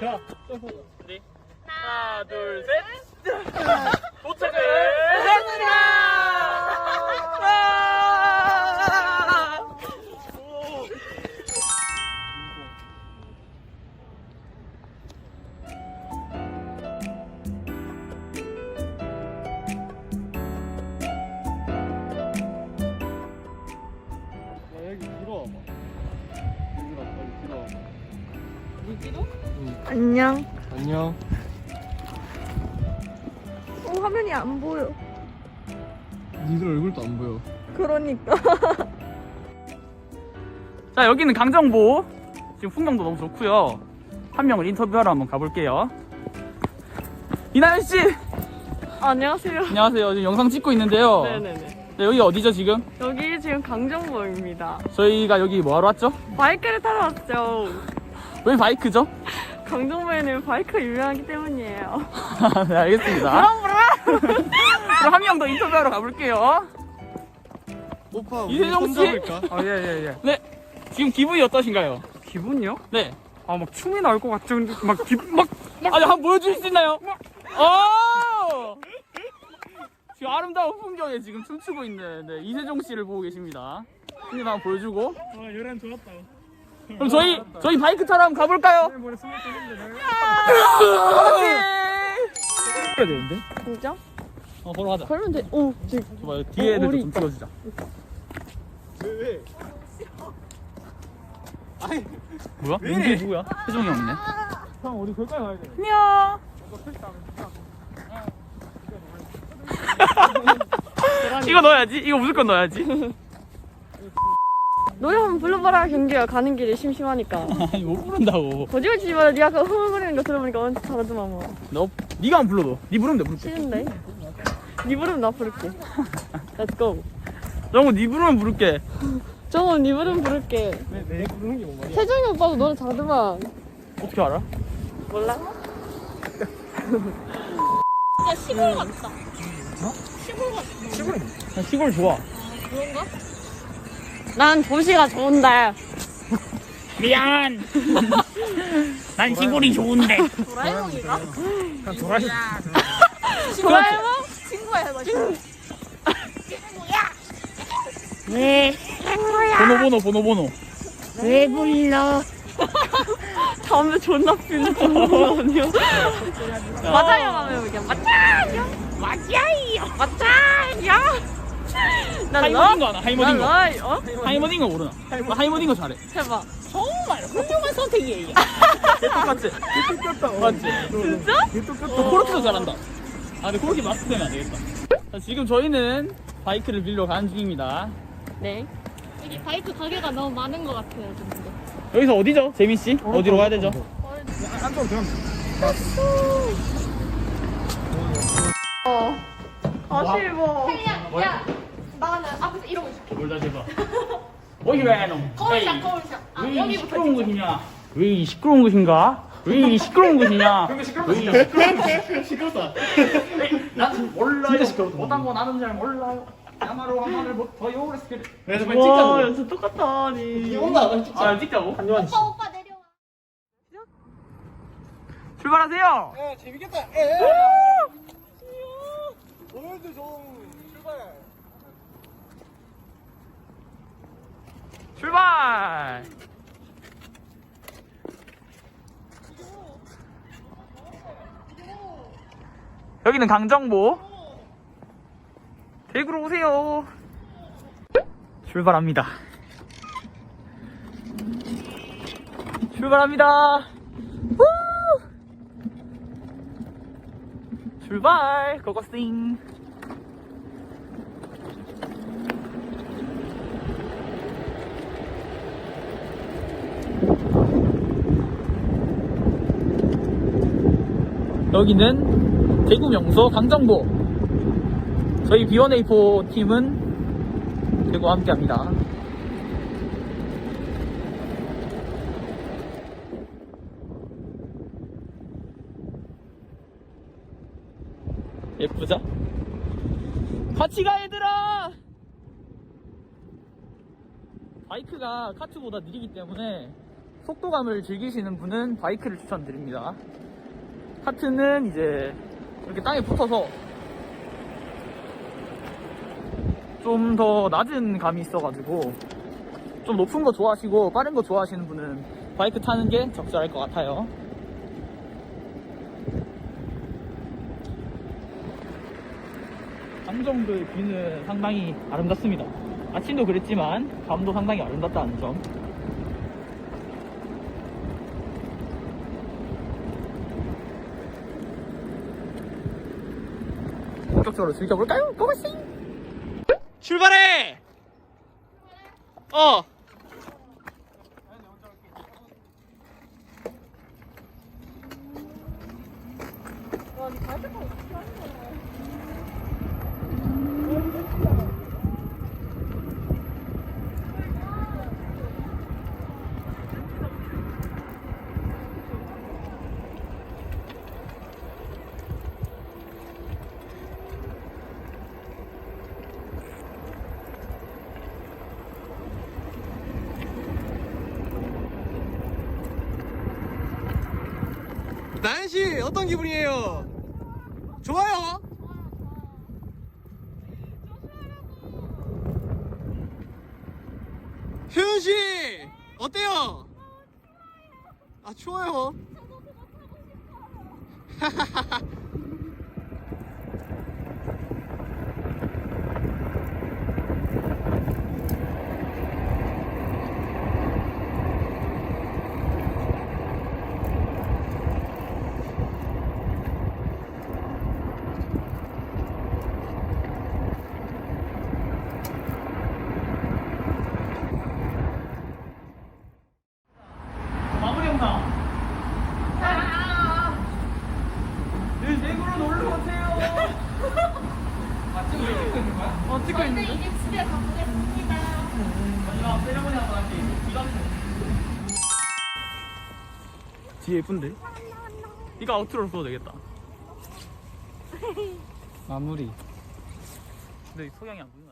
자, 네. 하나, 둘, 셋. 안녕. 안녕. 어, 화면이 안 보여. 니들 얼굴도 안 보여. 그러니까. 자, 여기는 강정보. 지금 풍경도 너무 좋고요. 한 명을 인터뷰하러 한번 가볼게요. 이나연 씨, 안녕하세요. 안녕하세요. 지금 영상 찍고 있는데요. 네네네. 네, 여기 어디죠 지금? 여기 지금 강정보입니다. 저희가 여기 뭐 하러 왔죠? 바이크를 타러 왔죠. 왜 바이크죠? 강정보에는 바이크가 유명하기 때문이에요. 네, 알겠습니다. 그럼 한명 더 인터뷰하러 가볼게요. 오빠, 이세정 씨? 손잡을까? 아, 예, 예, 예. 네, 지금 기분이 어떠신가요? 기분요? 네. 아, 막 춤이 나올 것 같죠? 근데 막, 기, 막, 아니, 한번 보여줄 수 있나요? 어! 지금 아름다운 풍경에 지금 춤추고 있는 네, 이세종 씨를 보고 계십니다. 풍경 한번 보여주고. 아, 요란 좋았다. 그럼 저희, 저희 바이크 타러 한번 가볼까요? 뜨는데. 해야 되는데? 진짜? 어, 걸어 가자. 그러면 돼. 오, 지금. 봐요. 뒤에 애들 우리 좀 찍어주자. 왜, 왜? 아니, 뭐야? 민기 누구야? 세종이 형이네. 형, 우리 거기까지 가야 돼. 안녕. 이거 넣어야지. 이거 무조건 넣어야지. 노래 한번 불러봐라, 경규야. 가는 길에 심심하니까. 아니 못 부른다고. 거짓말 치지 마라. 네가 아까 흥얼거리는 거 들어보니까 완전 잘하더만 뭐. 너 네가 안 불러도. 네 부르면 돼 부를게. 싫은데? 네 부르면 나 부를게. Let's go. 정우 네 부르면 부를게. 정원 네 부르면 부를게. 내, 내 부르는 게뭔 말이야? 세정이 오빠도 노래 잘하더만. 어떻게 알아? 몰라? 나 시골 좋아. 난 도시가 좋은데. 미안. 난 시골이 좋은데. 도라에몽이가? 도라이. 도라에몽? 친구야 해봐. 네. 번호 번호 번호 번호. 왜 불러? 담배 존나 피는 거 아니야? 맞아요 맞아요 맞아요 맞아요 난 하이머딩 너? 거 하나. 하이머딩 거. 난 어? 하이머딩 거 모르나? 나 하이머딩 거 잘해. 해봐 정말 훌륭한 선택이에요. 똑같지? 똑같다. 맞지? 진짜? 얘 똑같다. 너 코르키도 잘한다. 아, 근데 코르키 마스터 되면 안 되겠다. 자, 지금 저희는 바이크를 빌려 가는 중입니다. 네 여기 바이크 가게가 너무 많은 것 같아요, 지금. 여기서 어디죠? 재민 씨? 어디로 가야 되죠? 안쪽으로 들어가면 어. 아실버 야, 야, 나는 앞에서 이러고 있을게. 뭘 다시 해봐. 어이 왜 놈? 거울샷, 거울샷. 아, 왜이 여기부터 시끄러운 것이냐? 왜 이 시끄러운 것인가? 왜 이 시끄러운 것이냐? 왜이 시끄러운 것이냐? 시끄럽다. 난 몰라요. 진짜 시끄럽다. 못한 거 나는 잘 몰라요. 야마로 못해요. 그래서 그래서 빨리 와 찍자고. 연습 똑같다 아니 빨리 찍자. 아, 찍자고? 한요한 씨. 오빠, 오빠 내려와. 출발하세요. 야, 재밌겠다. 에. 오늘도 좀 출발. 출발. 여기는 강정보. 대구로 오세요. 출발합니다. 출발합니다. 후! 출발. 고고싱. 여기는 대구 명소 강정보. 저희 B1A4 팀은 대구와 함께 합니다. 예쁘죠? 같이 가 얘들아! 바이크가 카트보다 느리기 때문에 속도감을 즐기시는 분은 바이크를 추천드립니다. 카트는 이제 이렇게 땅에 붙어서 좀 더 낮은 감이 있어가지고 좀 높은 거 좋아하시고 빠른 거 좋아하시는 분은 바이크 타는 게 적절할 것 같아요. 강정도의 뷰는 상당히 아름답습니다. 아침도 그랬지만 밤도 상당히 아름답다는 점. 본격적으로 즐겨볼까요? 고고씨! 출발해! 어! 나연 씨 어떤 기분이에요? 좋아요. 효연 씨 어때요? 아 추워요. 마무리 영상. 네, 내구로 놀러 오세요. 아, 지금 왜 찍고 있는 거야? 어, 찍고 있는데? 이제 집에 가보겠습니다. 마지막 세레모니 한번 할게. 이거 뒤에 예쁜데? 이거 아우트로 써도 되겠다. 마무리 근데 이 석양이 안 보이네.